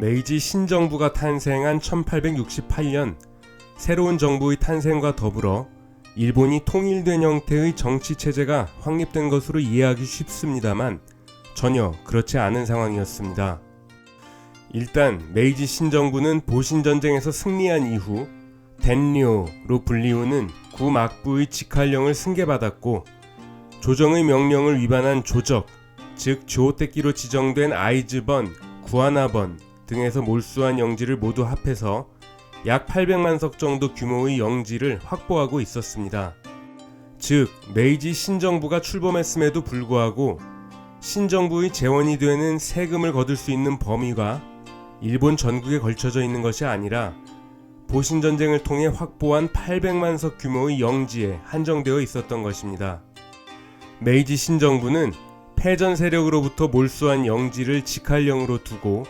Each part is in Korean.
메이지 신정부가 탄생한 1868년 새로운 정부의 탄생과 더불어 일본이 통일된 형태의 정치 체제가 확립된 것으로 이해하기 쉽습니다만 전혀 그렇지 않은 상황이었습니다. 일단 메이지 신정부는 보신 전쟁에서 승리한 이후 덴료로 불리우는 구막부의 직할령을 승계받았고 조정의 명령을 위반한 조적, 즉 조호떼끼로 지정된 아이즈번, 구하나번 등에서 몰수한 영지를 모두 합해서 약 800만 석 정도 규모의 영지를 확보하고 있었습니다. 즉 메이지 신정부가 출범했음에도 불구하고 신정부의 재원이 되는 세금을 거둘 수 있는 범위가 일본 전국에 걸쳐져 있는 것이 아니라 보신 전쟁을 통해 확보한 800만 석 규모의 영지에 한정되어 있었던 것입니다. 메이지 신정부는 패전 세력으로부터 몰수한 영지를 직할령으로 두고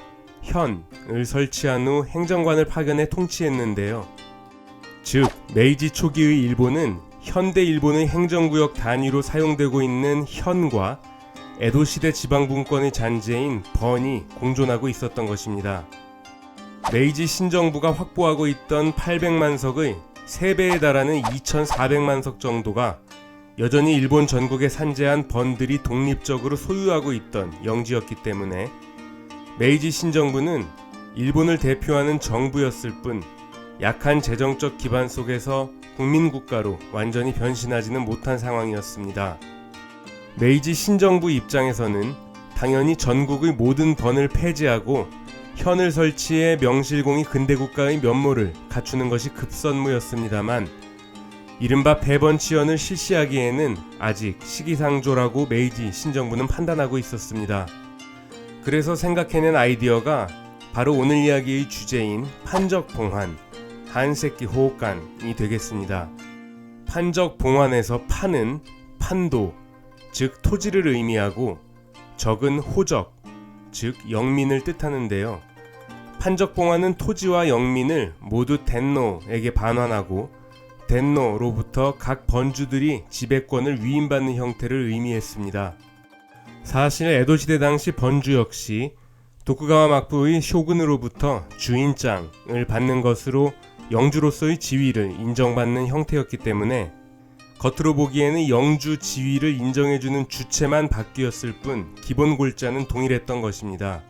현을 설치한 후 행정관을 파견해 통치했는데요. 즉 메이지 초기의 일본은 현대 일본의 행정구역 단위로 사용되고 있는 현과 에도 시대 지방분권의 잔재인 번이 공존하고 있었던 것입니다. 메이지 신정부가 확보하고 있던 800만 석의 3배에 달하는 2,400만 석 정도가 여전히 일본 전국에 산재한 번들이 독립적으로 소유하고 있던 영지였기 때문에 메이지 신정부는 일본을 대표하는 정부였을 뿐 약한 재정적 기반 속에서 국민국가로 완전히 변신하지는 못한 상황이었습니다. 메이지 신정부 입장에서는 당연히 전국의 모든 번을 폐지하고 현을 설치해 명실공히 근대국가의 면모를 갖추는 것이 급선무였습니다만 이른바 배번치연을 실시하기에는 아직 시기상조라고 메이지 신정부는 판단하고 있었습니다. 그래서 생각해낸 아이디어가 바로 오늘 이야기의 주제인 판적 봉환, 한세끼 호흡관이 되겠습니다. 판적 봉환에서 판은 판도, 즉 토지를 의미하고 적은 호적, 즉 영민을 뜻하는데요. 판적 봉환은 토지와 영민을 모두 덴노에게 반환하고 덴노로부터 각 번주들이 지배권을 위임받는 형태를 의미했습니다. 사실 에도시대 당시 번주 역시 도쿠가와 막부의 쇼군으로부터 주인장을 받는 것으로 영주로서의 지위를 인정받는 형태였기 때문에 겉으로 보기에는 영주 지위를 인정해주는 주체만 바뀌었을 뿐 기본 골자는 동일했던 것입니다.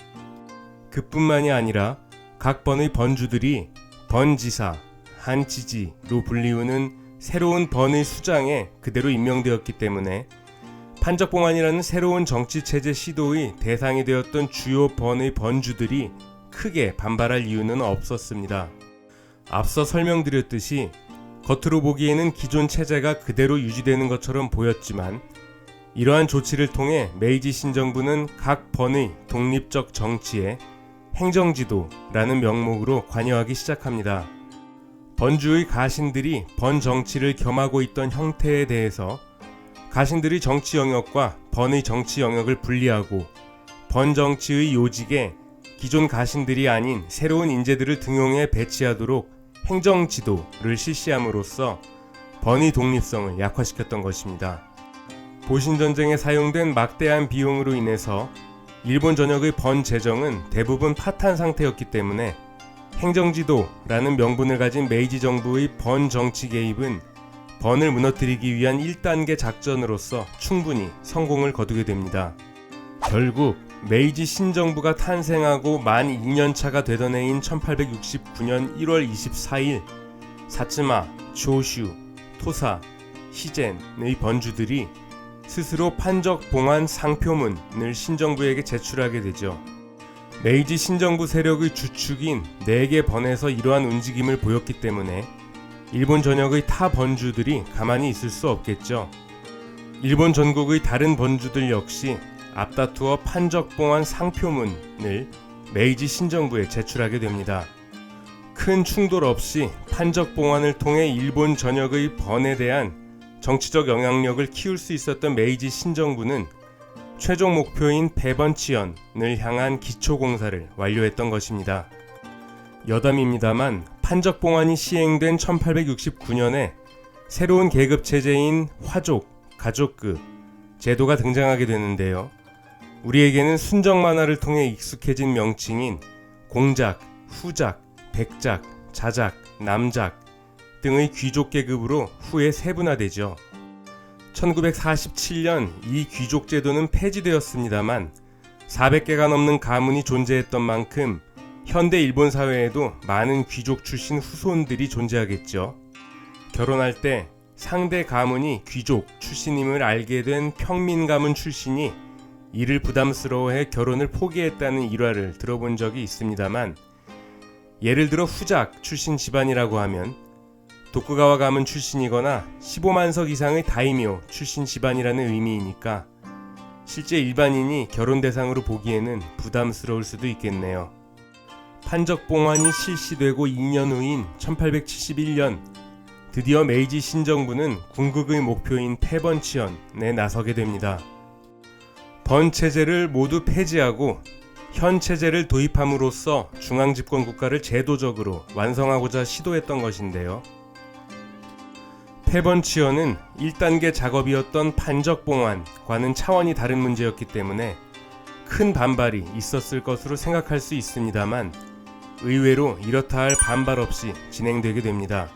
그뿐만이 아니라 각 번의 번주들이 번지사, 한지지로 불리우는 새로운 번의 수장에 그대로 임명되었기 때문에 판적봉안이라는 새로운 정치 체제 시도의 대상이 되었던 주요 번의 번주들이 크게 반발할 이유는 없었습니다. 앞서 설명드렸듯이 겉으로 보기에는 기존 체제가 그대로 유지되는 것처럼 보였지만 이러한 조치를 통해 메이지 신정부는 각 번의 독립적 정치에 행정지도라는 명목으로 관여하기 시작합니다. 번주의 가신들이 번 정치를 겸하고 있던 형태에 대해서 가신들의 정치 영역과 번의 정치 영역을 분리하고 번 정치의 요직에 기존 가신들이 아닌 새로운 인재들을 등용해 배치하도록 행정 지도를 실시함으로써 번의 독립성을 약화시켰던 것입니다. 보신 전쟁에 사용된 막대한 비용으로 인해서 일본 전역의 번 재정은 대부분 파탄 상태였기 때문에 행정지도라는 명분을 가진 메이지 정부의 번 정치 개입은 번을 무너뜨리기 위한 1단계 작전으로서 충분히 성공을 거두게 됩니다. 결국 메이지 신정부가 탄생하고 만 2년차가 되던 해인 1869년 1월 24일 사츠마, 조슈, 토사, 시젠의 번주들이 스스로 판적 봉환 상표문을 신정부에게 제출하게 되죠. 메이지 신정부 세력의 주축인 4개 번에서 이러한 움직임을 보였기 때문에 일본 전역의 타 번주들이 가만히 있을 수 없겠죠. 일본 전국의 다른 번주들 역시 앞다투어 판적봉환 상표문을 메이지 신정부에 제출하게 됩니다. 큰 충돌 없이 판적봉환을 통해 일본 전역의 번에 대한 정치적 영향력을 키울 수 있었던 메이지 신정부는 최종 목표인 배번치연을 향한 기초공사를 완료했던 것입니다. 여담입니다만 판적 봉안이 시행된 1869년에 새로운 계급 체제인 화족, 가족급 제도가 등장하게 되는데요. 우리에게는 순정 만화를 통해 익숙해진 명칭인 공작, 후작, 백작, 자작, 남작 등의 귀족 계급으로 후에 세분화되죠. 1947년 이 귀족 제도는 폐지되었습니다만 400개가 넘는 가문이 존재했던 만큼 현대 일본 사회에도 많은 귀족 출신 후손들이 존재하겠죠. 결혼할 때 상대 가문이 귀족 출신임을 알게 된 평민 가문 출신이 이를 부담스러워해 결혼을 포기했다는 일화를 들어본 적이 있습니다만 예를 들어 후작 출신 집안이라고 하면 도쿠가와 가문 출신이거나 15만석 이상의 다이묘 출신 집안이라는 의미이니까 실제 일반인이 결혼 대상으로 보기에는 부담스러울 수도 있겠네요. 판적 봉환이 실시되고 2년 후인 1871년 드디어 메이지 신정부는 궁극의 목표인 패번치연에 나서게 됩니다. 번 체제를 모두 폐지하고 현 체제를 도입함으로써 중앙 집권 국가를 제도적으로 완성하고자 시도했던 것인데요. 패번치연은 1단계 작업이었던 판적 봉환과는 차원이 다른 문제였기 때문에 큰 반발이 있었을 것으로 생각할 수 있습니다만 의외로 이렇다 할 반발 없이 진행되게 됩니다.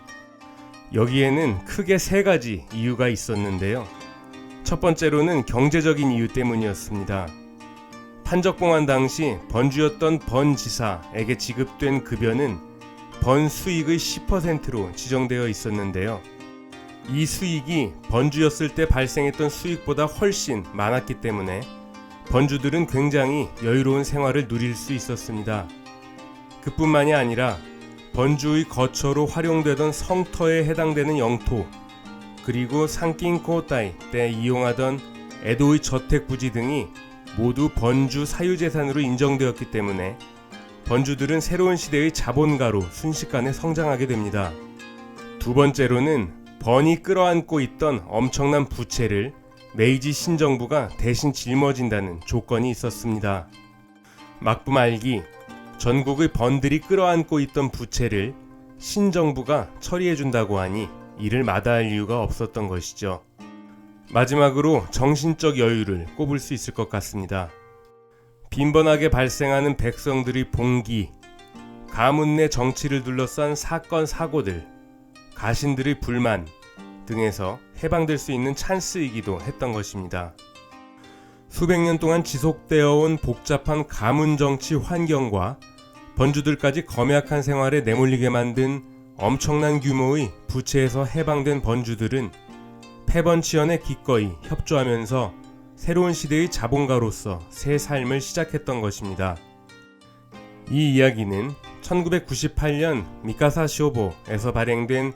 여기에는 크게 세 가지 이유가 있었는데요. 첫 번째로는 경제적인 이유 때문이었습니다. 판적봉환 당시 번주였던 번 지사에게 지급된 급여는 번 수익의 10%로 지정되어 있었는데요. 이 수익이 번주였을 때 발생했던 수익보다 훨씬 많았기 때문에 번주들은 굉장히 여유로운 생활을 누릴 수 있었습니다. 그뿐만이 아니라 번주의 거처로 활용되던 성터에 해당되는 영토 그리고 상킹코타이 때 이용하던 에도의 저택 부지 등이 모두 번주 사유재산으로 인정되었기 때문에 번주들은 새로운 시대의 자본가로 순식간에 성장하게 됩니다. 두 번째로는 번이 끌어안고 있던 엄청난 부채를 메이지 신정부가 대신 짊어진다는 조건이 있었습니다. 막부 말기 전국의 번들이 끌어안고 있던 부채를 신정부가 처리해준다고 하니 이를 마다할 이유가 없었던 것이죠. 마지막으로 정신적 여유를 꼽을 수 있을 것 같습니다. 빈번하게 발생하는 백성들의 봉기, 가문 내 정치를 둘러싼 사건 사고들, 가신들의 불만 등에서 해방될 수 있는 찬스이기도 했던 것입니다. 수백 년 동안 지속되어 온 복잡한 가문 정치 환경과 번주들까지 검약한 생활에 내몰리게 만든 엄청난 규모의 부채에서 해방된 번주들은 패번치연에 기꺼이 협조하면서 새로운 시대의 자본가로서 새 삶을 시작했던 것입니다. 이 이야기는 1998년 미카사 쇼보에서 발행된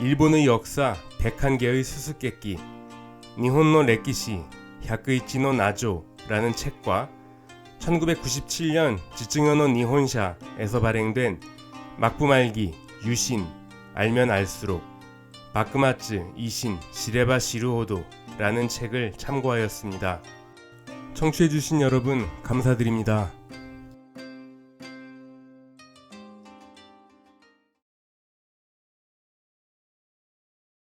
일본의 역사 101개의 수수께끼 니혼노 레키시 야크이치노 나조라는 책과 1997년 지증연어 니혼샤에서 발행된 막부말기 유신 알면 알수록 마크마츠 이신 시레바 시루호도라는 책을 참고하였습니다. 청취해주신 여러분 감사드립니다.